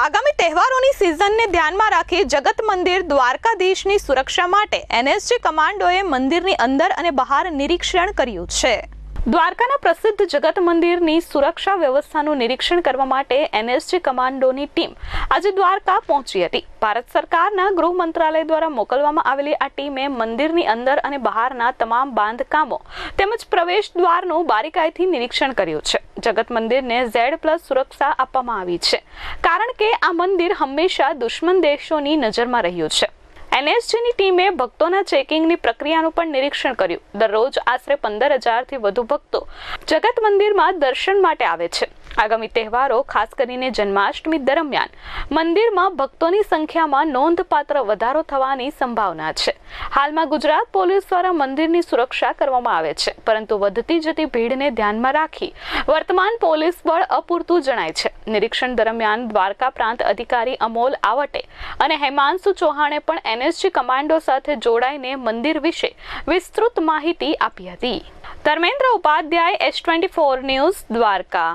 આગામી તહેવારોની સિઝનને ધ્યાનમાં રાખી જગત મંદિર દ્વારકાધીશની સુરક્ષા માટે એનએસજી કમાન્ડોએ મંદિરની અંદર અને બહાર નિરીક્ષણ કર્યું છે. દ્વારકાના પ્રસિદ્ધ જગત મંદિરની સુરક્ષા વ્યવસ્થાનું નિરીક્ષણ કરવા માટે એનએસજી કમાન્ડોની ટીમ આજે દ્વારકા પહોંચી હતી. ભારત સરકારના ગૃહ મંત્રાલય દ્વારા મોકલવામાં આવેલી આ ટીમે મંદિરની અંદર અને બહારના તમામ બાંધકામો તેમજ પ્રવેશ દ્વારનું બારીકાઈથી નિરીક્ષણ કર્યું છે. જગત મંદિરને ઝેડ પ્લસ સુરક્ષા આપવામાં આવી છે. કારણ કે આ મંદિર હંમેશા દુશ્મન દેશોની નજરમાં રહ્યું છે. એનએસજીની ટીમે ભક્તોના ચેકિંગની પ્રક્રિયાનું પણ નિરીક્ષણ કર્યું. દરરોજ આશરે પંદર હજારથી વધુ ભક્તો જગત મંદિરમાં દર્શન માટે આવે છે. આગામી તહેવારો, ખાસ કરીને જન્માષ્ટમી દરમિયાન, મંદિરમાં ભક્તોની સંખ્યામાં નોંધપાત્ર વધારો થવાની સંભાવના છે. હાલમાં ગુજરાત પોલીસ દ્વારા મંદિરની સુરક્ષા કરવામાં આવે છે, પરંતુ વધતી જતી ભીડને ધ્યાનમાં રાખી વર્તમાન પોલીસ બળ અપૂરતું જણાય છે. નિરીક્ષણ દરમિયાન દ્વારકા પ્રાંત અધિકારી અમોલ આવટે અને હેમાંશુ ચૌહાણે પણ એનએસજી કમાન્ડો સાથે જોડાઈને મંદિર વિશે વિસ્તૃત માહિતી આપી હતી. Dharmendra Upadhyay, S twenty four news, Dwarka.